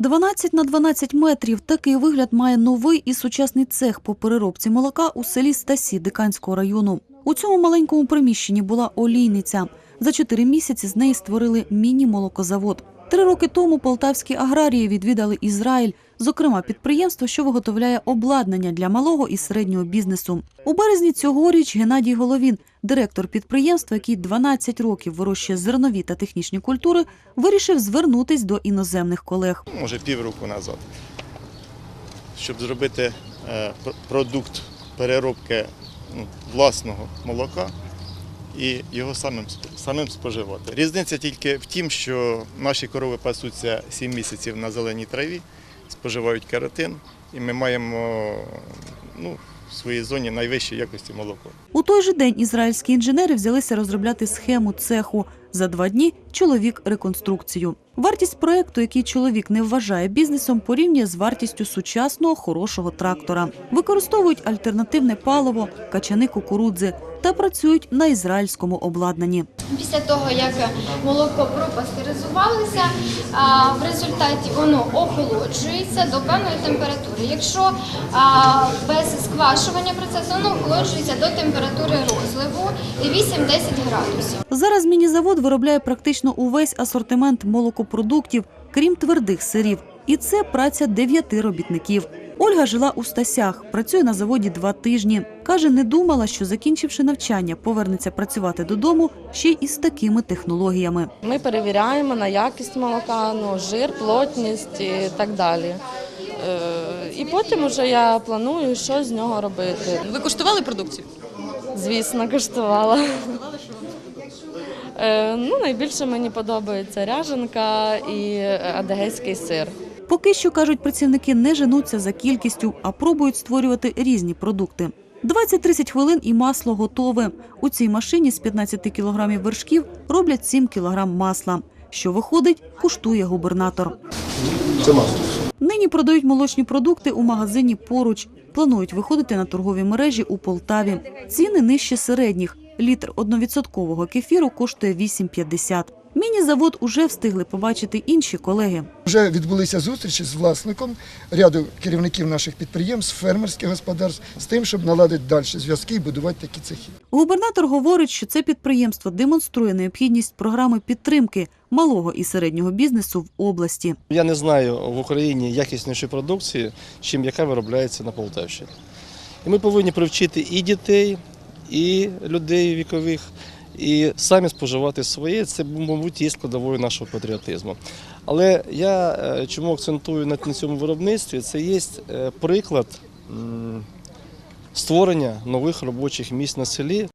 12 на 12 метрів. Такий вигляд має новий і сучасний цех по переробці молока у селі Стасі Диканського району. У цьому маленькому приміщенні була олійниця. За чотири місяці з неї створили міні-молокозавод. Три роки тому полтавські аграрії відвідали Ізраїль, зокрема підприємство, що виготовляє обладнання для малого і середнього бізнесу. У березні цьогоріч Геннадій Головін, директор підприємства, який 12 років вирощує зернові та технічні культури, вирішив звернутись до іноземних колег. може півроку назад, щоб зробити е, продукт переробки ну, власного молока і його самим, самим споживати. Різниця тільки в тім, що наші корови пасуться 7 місяців на зеленій траві, споживають каротин, і ми маємо ну, в своїй зоні найвищої якості молоко. У той же день ізраїльські інженери взялися розробляти схему цеху. За два дні чоловік реконструкцію. Вартість проекту, який чоловік не вважає бізнесом, порівнює з вартістю сучасного хорошого трактора. Використовують альтернативне паливо, качани кукурудзи та працюють на ізраїльському обладнанні. Після того, як молоко пропастеризувалося, в результаті воно охолоджується до певної температури. Якщо без сквашування процесу, воно охолоджується до температури розливу 8-10 градусів. Зараз міні-завод виробляє практично увесь асортимент молокопродуктів, крім твердих сирів. І це праця дев'яти робітників. Ольга жила у Стасях, працює на заводі два тижні. Каже, не думала, що закінчивши навчання, повернеться працювати додому ще й із такими технологіями. Ми перевіряємо на якість молока, ну, жир, плотність і так далі. Е, І потім вже я планую, що з нього робити. Ви куштували продукцію? Звісно, коштувала. Е, Ну, найбільше мені подобається ряженка і адегейський сир. Поки що, кажуть працівники, не женуться за кількістю, а пробують створювати різні продукти. 20-30 хвилин і масло готове. У цій машині з 15 кілограмів вершків роблять 7 кілограм масла. Що виходить, куштує губернатор. Це масло. Нині продають молочні продукти у магазині поруч. Планують виходити на торгові мережі у Полтаві. Ціни нижче середніх. Літр одновідсоткового кефіру коштує 8,50. Міні-завод уже встигли побачити інші колеги. Вже відбулися зустрічі з власником ряду керівників наших підприємств, фермерських господарств з тим, щоб наладити далі зв'язки і будувати такі цехи. Губернатор говорить, що це підприємство демонструє необхідність програми підтримки малого і середнього бізнесу в області. Я не знаю в Україні якіснішої продукції, чим яка виробляється на Полтавщині. І ми повинні привчити і дітей, і людей вікових, і самі споживати своє. Це, мабуть, є складовою нашого патріотизму. Але я е, чому акцентую на цьому виробництві, це є е, приклад створення нових робочих місць на селі